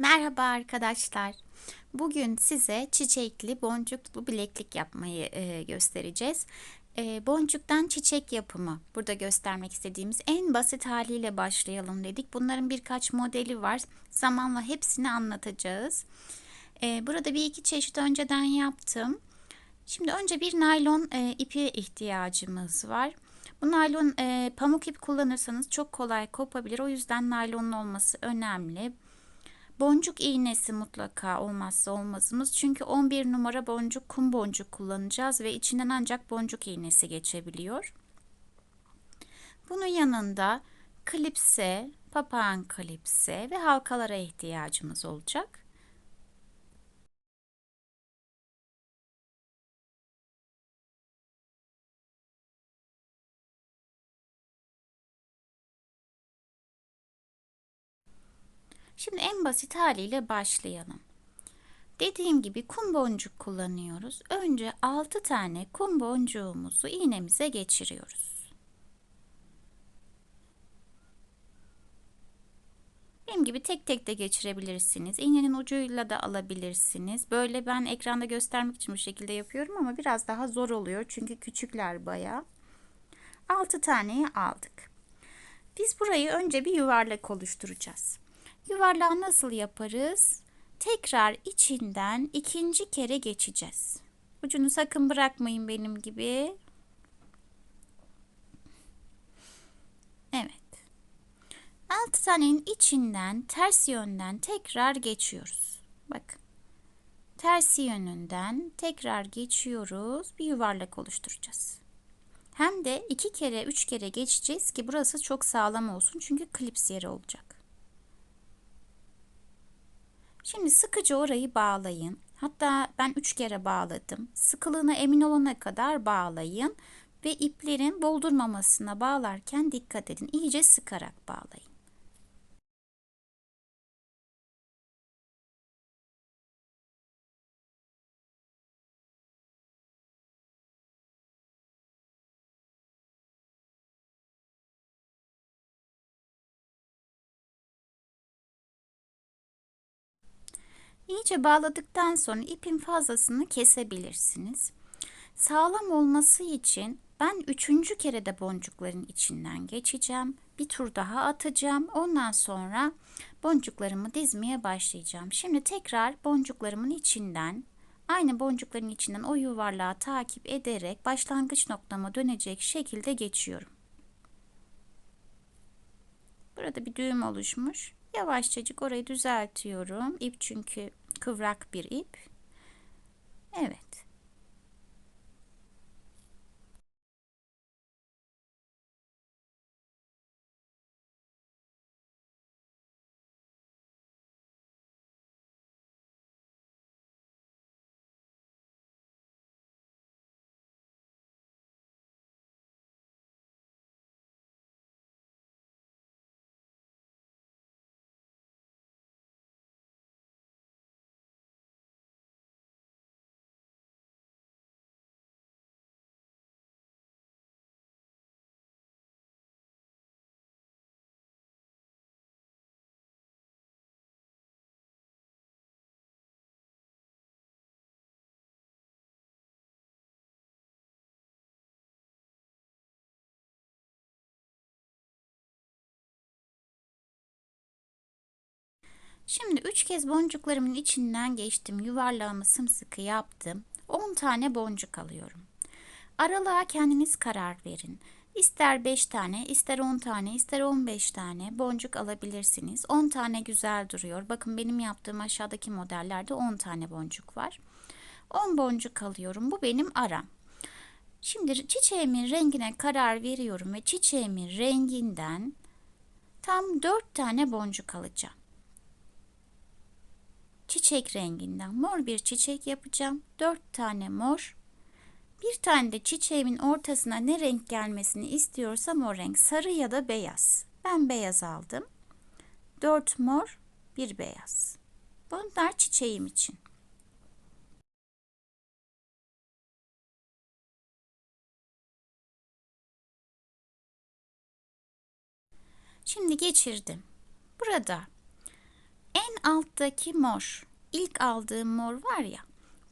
Merhaba arkadaşlar. Bugün size çiçekli boncuklu bileklik yapmayı e, göstereceğiz. E, boncuktan çiçek yapımı burada göstermek istediğimiz en basit haliyle başlayalım dedik. Bunların birkaç modeli var. Zamanla hepsini anlatacağız. E, burada bir iki çeşit önceden yaptım. Şimdi önce bir naylon e, ipi ihtiyacımız var. Bu naylon e, pamuk ip kullanırsanız çok kolay kopabilir. O yüzden naylonun olması önemli. Boncuk iğnesi mutlaka olmazsa olmazımız. Çünkü 11 numara boncuk kum boncuk kullanacağız ve içinden ancak boncuk iğnesi geçebiliyor. Bunun yanında klipse, papağan klipse ve halkalara ihtiyacımız olacak. Şimdi en basit haliyle başlayalım. Dediğim gibi kum boncuk kullanıyoruz. Önce 6 tane kum boncuğumuzu iğnemize geçiriyoruz. Benim gibi tek tek de geçirebilirsiniz. İğnenin ucuyla da alabilirsiniz. Böyle ben ekranda göstermek için bu şekilde yapıyorum ama biraz daha zor oluyor. Çünkü küçükler baya. 6 taneyi aldık. Biz burayı önce bir yuvarlak oluşturacağız. Yuvarlağı nasıl yaparız? Tekrar içinden ikinci kere geçeceğiz. Ucunu sakın bırakmayın benim gibi. Evet. Altı tanenin içinden ters yönden tekrar geçiyoruz. Bakın. Tersi yönünden tekrar geçiyoruz. Bir yuvarlak oluşturacağız. Hem de iki kere, üç kere geçeceğiz ki burası çok sağlam olsun. Çünkü klips yeri olacak. Şimdi sıkıca orayı bağlayın. Hatta ben üç kere bağladım. Sıkılığına emin olana kadar bağlayın. Ve iplerin boldurmamasına bağlarken dikkat edin. İyice sıkarak bağlayın. İyice bağladıktan sonra ipin fazlasını kesebilirsiniz. Sağlam olması için ben üçüncü kere de boncukların içinden geçeceğim. Bir tur daha atacağım. Ondan sonra boncuklarımı dizmeye başlayacağım. Şimdi tekrar boncuklarımın içinden aynı boncukların içinden o yuvarlağı takip ederek başlangıç noktama dönecek şekilde geçiyorum. Burada bir düğüm oluşmuş. Yavaşçacık orayı düzeltiyorum. İp çünkü kıvrak bir ip. Evet. Şimdi 3 kez boncuklarımın içinden geçtim. Yuvarlağımı sımsıkı yaptım. 10 tane boncuk alıyorum. Aralığa kendiniz karar verin. İster 5 tane, ister 10 tane, ister 15 tane boncuk alabilirsiniz. 10 tane güzel duruyor. Bakın benim yaptığım aşağıdaki modellerde 10 tane boncuk var. 10 boncuk alıyorum. Bu benim aram. Şimdi çiçeğimin rengine karar veriyorum ve çiçeğimin renginden tam 4 tane boncuk alacağım çiçek renginden mor bir çiçek yapacağım. 4 tane mor. Bir tane de çiçeğimin ortasına ne renk gelmesini istiyorsam o renk sarı ya da beyaz. Ben beyaz aldım. 4 mor, bir beyaz. Bunlar çiçeğim için. Şimdi geçirdim. Burada alttaki mor. İlk aldığım mor var ya.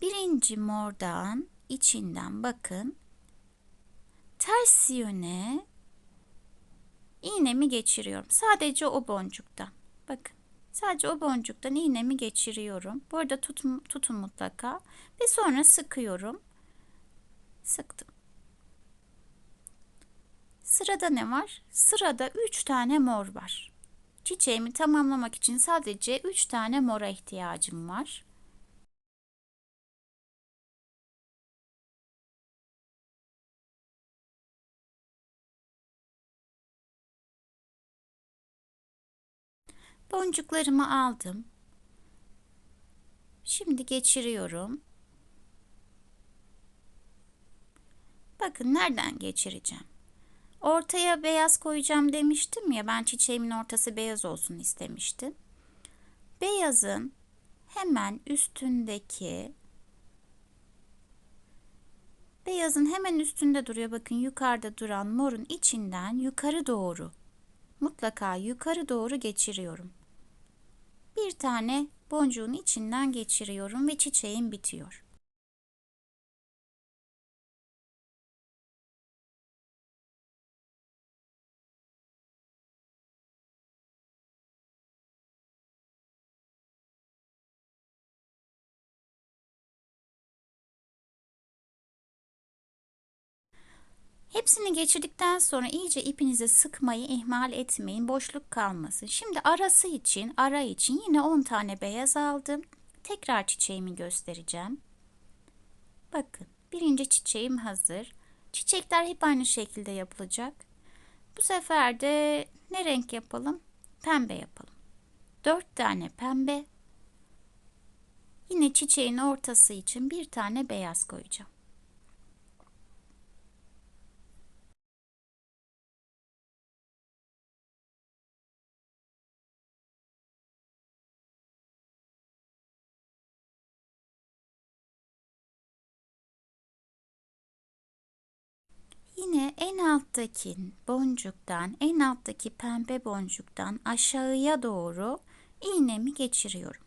Birinci mordan içinden bakın. Ters yöne iğnemi geçiriyorum. Sadece o boncuktan. Bakın. Sadece o boncuktan iğnemi geçiriyorum. Bu arada tutun, tutun mutlaka. Ve sonra sıkıyorum. Sıktım. Sırada ne var? Sırada 3 tane mor var. Çiçeğimi tamamlamak için sadece 3 tane mora ihtiyacım var. Boncuklarımı aldım. Şimdi geçiriyorum. Bakın nereden geçireceğim. Ortaya beyaz koyacağım demiştim ya ben çiçeğimin ortası beyaz olsun istemiştim. Beyazın hemen üstündeki beyazın hemen üstünde duruyor. Bakın yukarıda duran morun içinden yukarı doğru mutlaka yukarı doğru geçiriyorum. Bir tane boncuğun içinden geçiriyorum ve çiçeğim bitiyor. Hepsini geçirdikten sonra iyice ipinizi sıkmayı ihmal etmeyin. Boşluk kalmasın. Şimdi arası için, ara için yine 10 tane beyaz aldım. Tekrar çiçeğimi göstereceğim. Bakın birinci çiçeğim hazır. Çiçekler hep aynı şekilde yapılacak. Bu sefer de ne renk yapalım? Pembe yapalım. 4 tane pembe. Yine çiçeğin ortası için bir tane beyaz koyacağım. En alttaki boncuktan, en alttaki pembe boncuktan aşağıya doğru iğnemi geçiriyorum.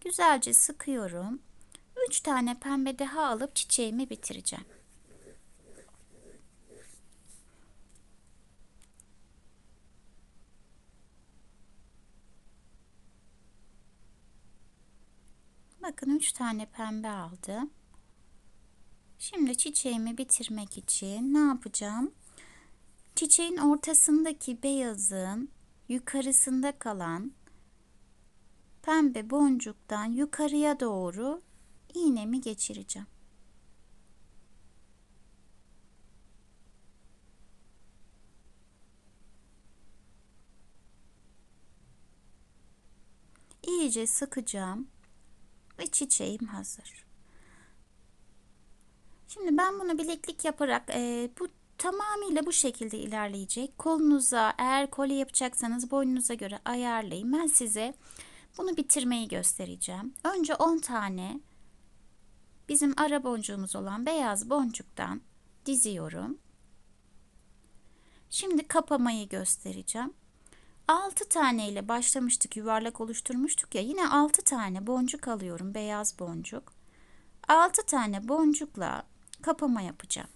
Güzelce sıkıyorum. 3 tane pembe daha alıp çiçeğimi bitireceğim. Bakın 3 tane pembe aldım. Şimdi çiçeğimi bitirmek için ne yapacağım? Çiçeğin ortasındaki beyazın yukarısında kalan pembe boncuktan yukarıya doğru iğnemi geçireceğim. İyice sıkacağım ve çiçeğim hazır. Şimdi ben bunu bileklik yaparak e, bu tamamıyla bu şekilde ilerleyecek. Kolunuza eğer kolye yapacaksanız boynunuza göre ayarlayın. Ben size bunu bitirmeyi göstereceğim. Önce 10 tane bizim ara boncuğumuz olan beyaz boncuktan diziyorum. Şimdi kapamayı göstereceğim. 6 tane ile başlamıştık yuvarlak oluşturmuştuk ya yine 6 tane boncuk alıyorum beyaz boncuk 6 tane boncukla kapama yapacağım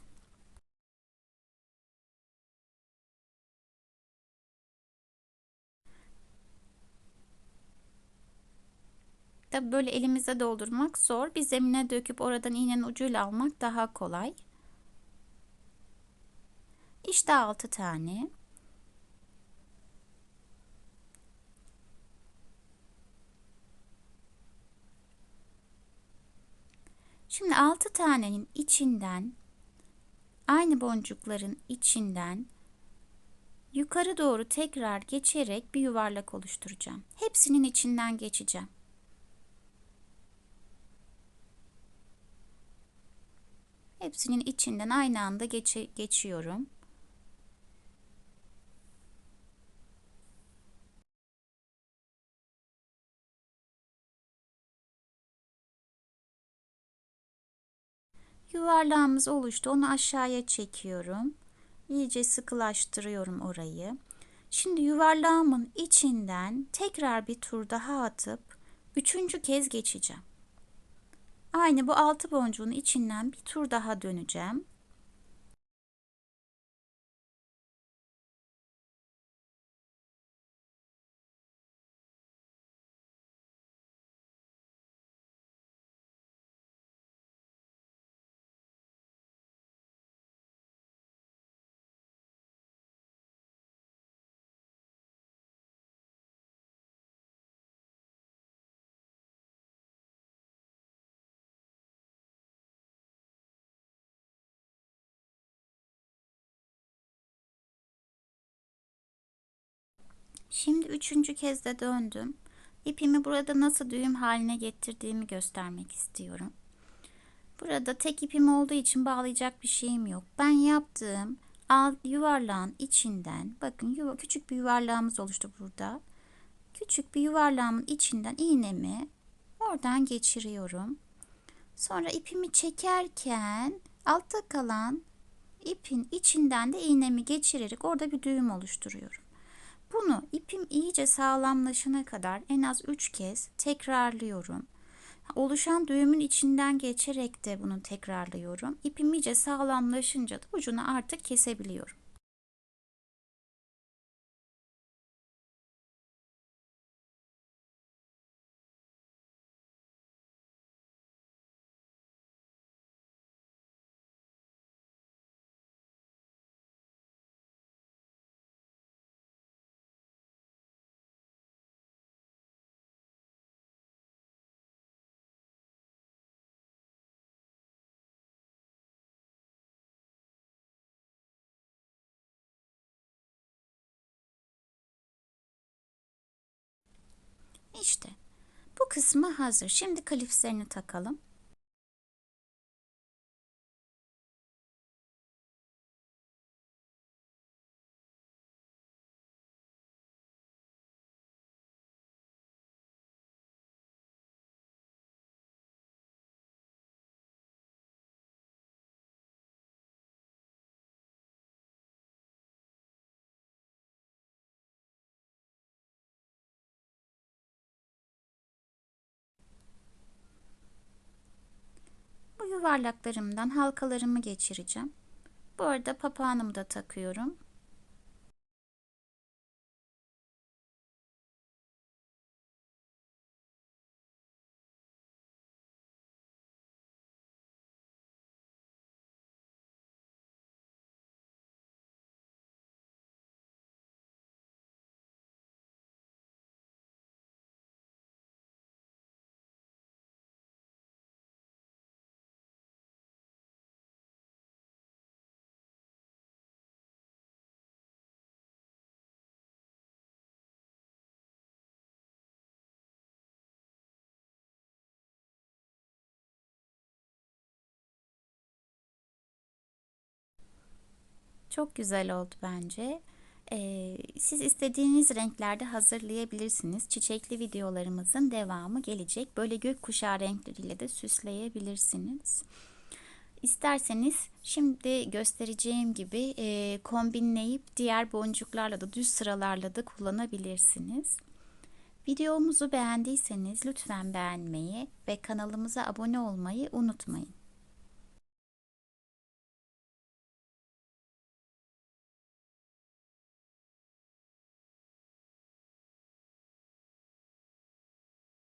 Tabi böyle elimize doldurmak zor. Bir zemine döküp oradan iğnenin ucuyla almak daha kolay. İşte 6 tane. Şimdi 6 tanenin içinden aynı boncukların içinden yukarı doğru tekrar geçerek bir yuvarlak oluşturacağım. Hepsinin içinden geçeceğim. Hepsinin içinden aynı anda geçe, geçiyorum. Yuvarlağımız oluştu. Onu aşağıya çekiyorum. İyice sıkılaştırıyorum orayı. Şimdi yuvarlağımın içinden tekrar bir tur daha atıp üçüncü kez geçeceğim. Aynı bu altı boncuğun içinden bir tur daha döneceğim. Şimdi üçüncü kez de döndüm. İpimi burada nasıl düğüm haline getirdiğimi göstermek istiyorum. Burada tek ipim olduğu için bağlayacak bir şeyim yok. Ben yaptığım alt yuvarlağın içinden bakın küçük bir yuvarlağımız oluştu burada. Küçük bir yuvarlağımın içinden iğnemi oradan geçiriyorum. Sonra ipimi çekerken altta kalan ipin içinden de iğnemi geçirerek orada bir düğüm oluşturuyorum. Bunu ipim iyice sağlamlaşana kadar en az 3 kez tekrarlıyorum. Oluşan düğümün içinden geçerek de bunu tekrarlıyorum. İpim iyice sağlamlaşınca da ucunu artık kesebiliyorum. İşte bu kısmı hazır. Şimdi kaliflerini takalım. Yuvarlaklarımdan halkalarımı geçireceğim. Bu arada papağanımı da takıyorum. Çok güzel oldu bence. Ee, siz istediğiniz renklerde hazırlayabilirsiniz. Çiçekli videolarımızın devamı gelecek. Böyle gökkuşağı renkleriyle de süsleyebilirsiniz. İsterseniz şimdi göstereceğim gibi e, kombinleyip diğer boncuklarla da düz sıralarla da kullanabilirsiniz. Videomuzu beğendiyseniz lütfen beğenmeyi ve kanalımıza abone olmayı unutmayın.